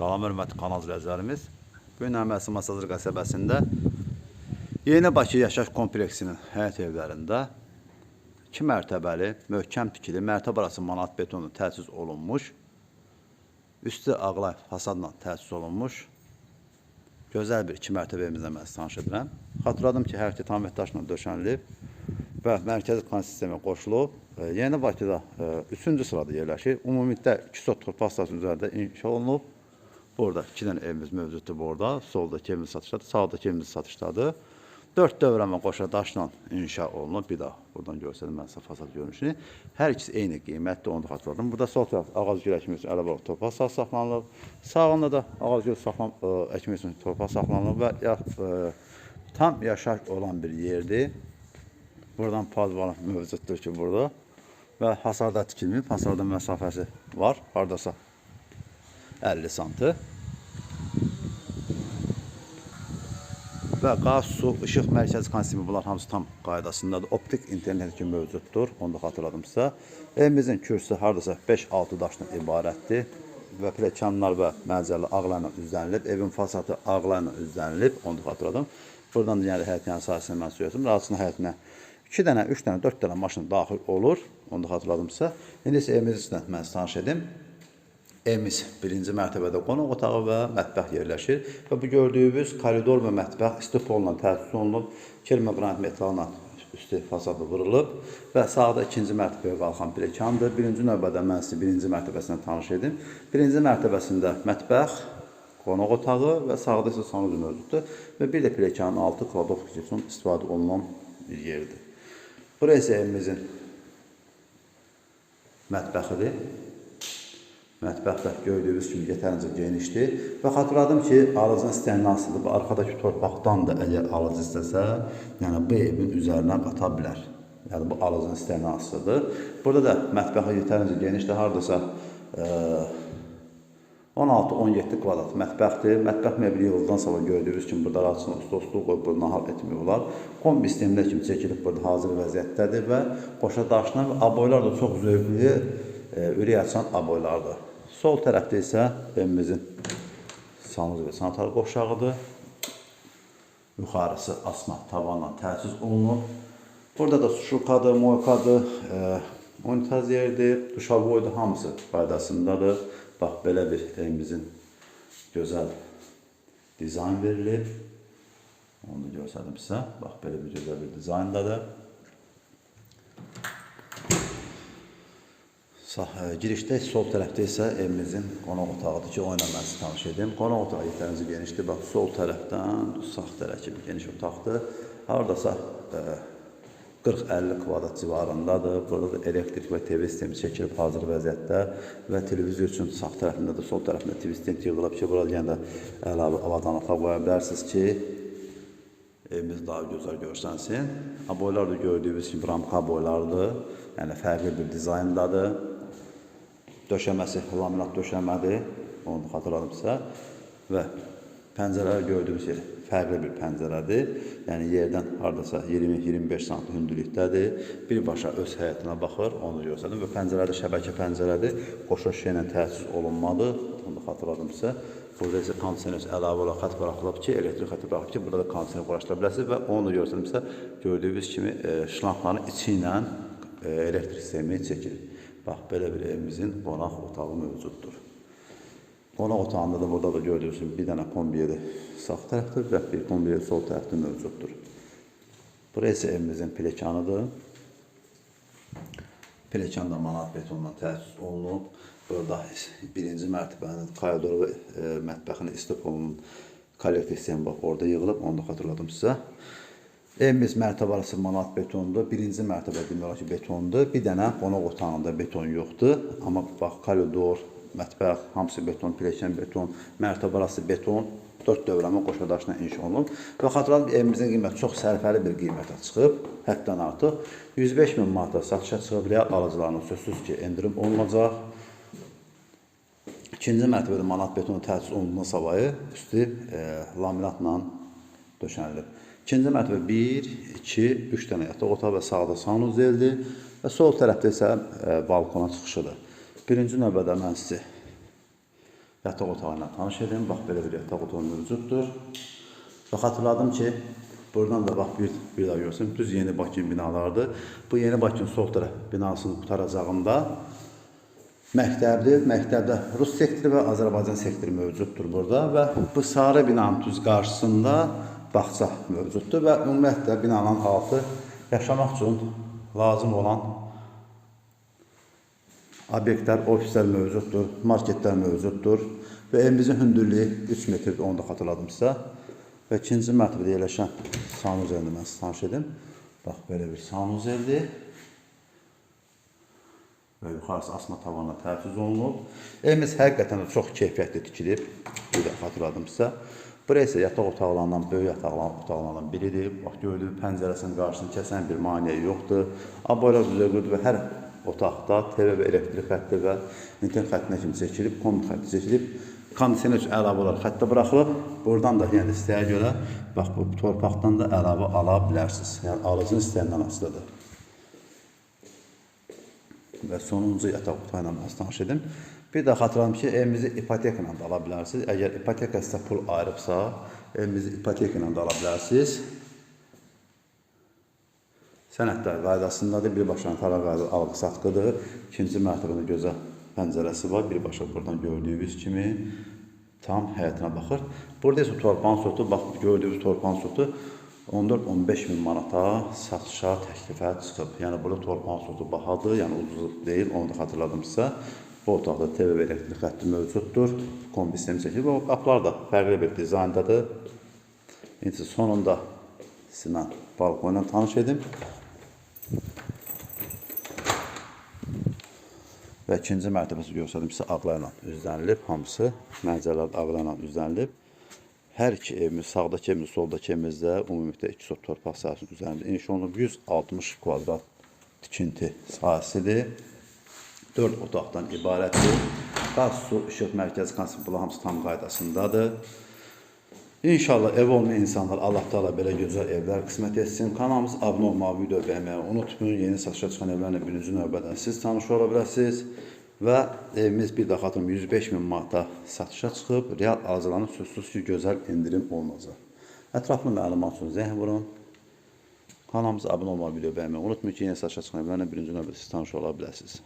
Salam hörmətli kanal izləyicilərimiz. Bu gün Əməsi Masazır qəsəbəsində Yeni Bakı yaşayış kompleksinin həyət evlərində 2 mərtəbəli, möhkəm tikili, mərtəbə arası manat betonu təchiz olunmuş, üstü ağlay fasadla təchiz olunmuş gözəl bir 2 mərtəbə evimizlə mən tanış edirəm. Xatırladım ki, hər tam daşla döşənilib və mərkəzi kan sistemi qoşulub. E, Yeni Bakıda 3-cü sırada yerləşir. Ümumilikdə 2 sot torpaq sahəsinin üzərində inşa olunub. Burada 2 dənə evimiz mövcuddur burada. Soldakı evimiz satışdadır, sağdakı evimiz satışdadır. 4 dövrəmə qoşa daşla inşa olunub. Bir daha buradan görsədim mən sizə fasad görünüşünü. Hər ikisi eyni qiymətdir, onu da xatırladım. Burada sol tərəf ağac gül əkmək üçün əlavə torpaq sahəsi saxlanılıb. Sağında da ağac gül saxlan ə, əkmək üçün torpaq saxlanılıb və ya, ə, tam yaşayış olan bir yerdir. Buradan padvalan mövcuddur ki, burada. Və hasarda tikilməyib. Hasarda məsafəsi var. Hardasa 50 santı. Və qaz, su, işıq, mərkəzi konsistemi bunlar hamısı tam qaydasındadır. Optik internet kimi mövcuddur. Onu da xatırladım sizə. Evimizin kürsüsü hardasa 5-6 daşdan ibarətdir. Və pləkanlar və məzəli ağlarla üzlənilib. Evin fasadı ağlarla üzlənilib. Onu da xatırladım. Buradan da yəni həyətin sahəsini mən söylədim. Rahatsına həyətinə 2 dənə, 3 dənə, 4 dənə maşın daxil olur. Onu da xatırladım sizə. İndi isə evimiz üstündə mən tanış edim. Evimiz birinci mərtəbədə qonaq otağı və mətbəx yerləşir. Və bu gördüyünüz koridor və mətbəx istipolla təsis olunub. Kelmə qranit metalına üstü fasadı vurulub və sağda ikinci mərtəbəyə qalxan pilləkəndir. Birinci növbədə mən sizi birinci mərtəbəsindən tanış edim. Birinci mərtəbəsində mətbəx, qonaq otağı və sağda isə sanucu mövcuddur. Və bir də pilləkənin altı kladovka üçün istifadə olunan bir yerdir. Bura isə evimizin mətbəxidir. Mətbəx də gördüyünüz kimi yetərincə genişdir. Və xatırladım ki, alıcının istəyini asılıdır. Və arxadakı torpaqdan da əgər alıcı istəsə, yəni bu evin üzərinə qata bilər. Yəni bu alıcının istəyini asılıdır. Burada da mətbəxi yetərincə genişdir. Hardasa e, 16-17 kvadrat mətbəxdir. Mətbəx mebeli yığıldan sonra gördüyünüz kimi burada rahatsızlıq stolluq qoyub burada nahar etmək olar. Kombi sistemlər kimi çəkilib burada hazır vəziyyətdədir və qoşa daşına və aboylar da çox zövqlü, e, ürək açan aboylardır. Sol tərəfdə isə evimizin sanuz və sanitar qoşağıdır. Yuxarısı asma tavanla təchiz olunub. Burada da şukadır, moykadır, e, monitaz yerdir, duşavoydur, hamısı faydasındadır. Bax, belə bir evimizin gözəl dizayn verilib. Onu da görsədim sizə. Bax, belə bir gözəl bir dizayndadır. Girişdə sol tərəfdə isə evimizin qonaq otağıdır ki, o ilə mən sizi tanış edim. Qonaq otağı yetərincə genişdir. Bax, sol tərəfdən sağ tərəf kimi geniş otaqdır. Hardasa e, 40-50 kvadrat civarındadır. Burada da elektrik və TV sistemi çəkilib hazır vəziyyətdə və televizor üçün sağ tərəfində də sol tərəfində TV sistemi yığılıb ki, burada yenə də əlavə avadanlıqlar qoya bilərsiniz ki, evimiz daha gözəl görsənsin. Aboylar da gördüyünüz kimi ramka aboylardır. Yəni fərqli bir dizayndadır. Döşəməsi laminat döşəmədir. Onu xatırladım sizə. Və pəncərələr gördüyünüz yer fərqli bir pəncərədir. Yəni yerdən hardasa 20-25 sm hündürlükdədir. Birbaşa öz həyətinə baxır, onu göstərdim və pəncərədə şəbəkə pəncərədir. Qoşa şüşə ilə təchiz olunmadı. Onu da xatırladım sizə. Burada isə kondisioner əlavə olaraq xətt buraxılıb ki, elektrik xətti buraxılıb ki, burada da kondisioner quraşdıra bilərsiniz və onu sizə. Gördüyünüz kimi e, şlankların içi ilə e, elektrik sistemi çəkilir. Bax, belə bir evimizin qonaq otağı mövcuddur. Qonaq otağında da burada da gördüyünüz kimi bir dənə kombi yeri sağ tərəfdə və bir kombi yeri sol tərəfdə mövcuddur. Burası isə evimizin pilləkənıdır. Pilləkən də manat betonla təchiz olunub. Burada birinci mərtəbənin koridoru və e, mətbəxinin istipolunun kollektiv sistemi bax orada yığılıb, onu da xatırladım sizə. Evimiz mərtəbə arası manat betondur. Birinci mərtəbə demək olar ki, betondur. Bir dənə qonaq otağında beton yoxdur. Amma bax koridor, mətbəx, hamısı beton, pilləkən beton, mərtəbə arası beton, 4 dövrəmə qoşa daşla inşa olunub. Və xatırladım evimizin qiyməti çox sərfəli bir qiymətə çıxıb, həddən artıq. 105 min manata satışa çıxıb, real alıcılarına sözsüz ki, endirim olunacaq. İkinci mərtəbədə manat betonu təchiz olunduğundan savayı üstü e, laminatla döşənilib. İkinci mərtəbə 1, 2, 3 dənə yataq otağı və sağda sanuzeldir və sol tərəfdə isə e, balkona çıxışıdır. Birinci növbədə mən sizi yataq otağı ilə tanış edin. Bax belə bir yataq otağı mövcuddur. Və xatırladım ki, buradan da bax bir, bir daha görsün. Düz yeni Bakı binalardır. Bu yeni Bakı sol tərəf binasının qutaracağında məktəbdir. Məktəbdə Rus sektoru və Azərbaycan sektoru mövcuddur burada və bu sarı binanın düz qarşısında bağça mövcuddur və ümumiyyətlə binanın altı yaşamaq üçün lazım olan obyektlər, ofislər mövcuddur, marketlər mövcuddur və evimizin hündürlüyü 3 metrdir, onu da xatırladım sizə. Və ikinci mərtəbədə yerləşən sanuzelini mən sizə tanış edim. Bax, belə bir sanuzeldir. Yuxarısı asma tavanla təchiz olunub. Evimiz həqiqətən də çox keyfiyyətli tikilib. Bir də xatırladım sizə. Bura isə yataq otaqlarından, böyük yataq otaqlarından biridir. Bax, gördüyünüz pəncərəsinin qarşısını kəsən bir maneə yoxdur. Aboylar düzəldir və hər otaqda TV və elektrik xətti və internet xəttinə kimi çəkilib, kombi xətti çəkilib. Kondisioner üçün əlavə olaraq xəttə buraxılıb. Buradan da yəni istəyə görə bax bu torpaqdan da əlavə ala bilərsiniz. Yəni alıcının istəyəndən asılıdır. Və sonuncu yataq otağı ilə tanış edim. Bir də xatırladım ki, evimizi ipoteka ilə də ala bilərsiniz. Əgər ipoteka sizə pul ayırıbsa, evimizi ipoteka ilə də ala bilərsiniz. Sənədlər qaydasındadır. Birbaşa tara qayda alqı-satqıdır. İkinci mərtəbədə gözəl pəncərəsi var. Birbaşa buradan gördüyünüz kimi tam həyətinə baxır. Burada isə torpağın sotu, bax gördüyünüz torpağın sotu 14-15 min manata satışa təklifə çıxıb. Yəni burada torpağın sotu bahadır, yəni ucuz deyil, onu da xatırladım sizə. Bu otaqda TV və elektrik xətti mövcuddur. Kombi sistemi çəkilib. O qapılar da fərqli bir dizayndadır. İndi sonunda sizlə balkonla tanış edim. Və ikinci mərtəbəsi göstərdim sizə ağlarla üzlənilib. Hamısı mənzərələr ağlarla üzlənilib. Hər iki evimiz, sağdakı evimiz, soldakı evimizdə ümumilikdə 2 sot torpaq sahəsinin üzərində inşa olunub 160 kvadrat tikinti sahəsidir. 4 otaqdan ibarətdir. Qaz, su, işıq, mərkəzi konsum bunlar hamısı tam qaydasındadır. İnşallah ev olmayan insanlar Allah Teala belə gözəl evlər qismət etsin. Kanalımız abunə olmağı, video bəyənməyi unutmayın. Yeni satışa çıxan evlərlə birinci növbədə siz tanış ola bilərsiniz. Və evimiz bir daha xatırım 105 min manata satışa çıxıb. Real arzulanan sözsüz ki, gözəl indirim olunacaq. Ətraflı məlumat üçün zəng vurun. Kanalımıza abunə olmağı, video bəyənməyi unutmayın ki, yeni satışa çıxan evlərlə birinci növbədə siz tanış ola bilərsiniz.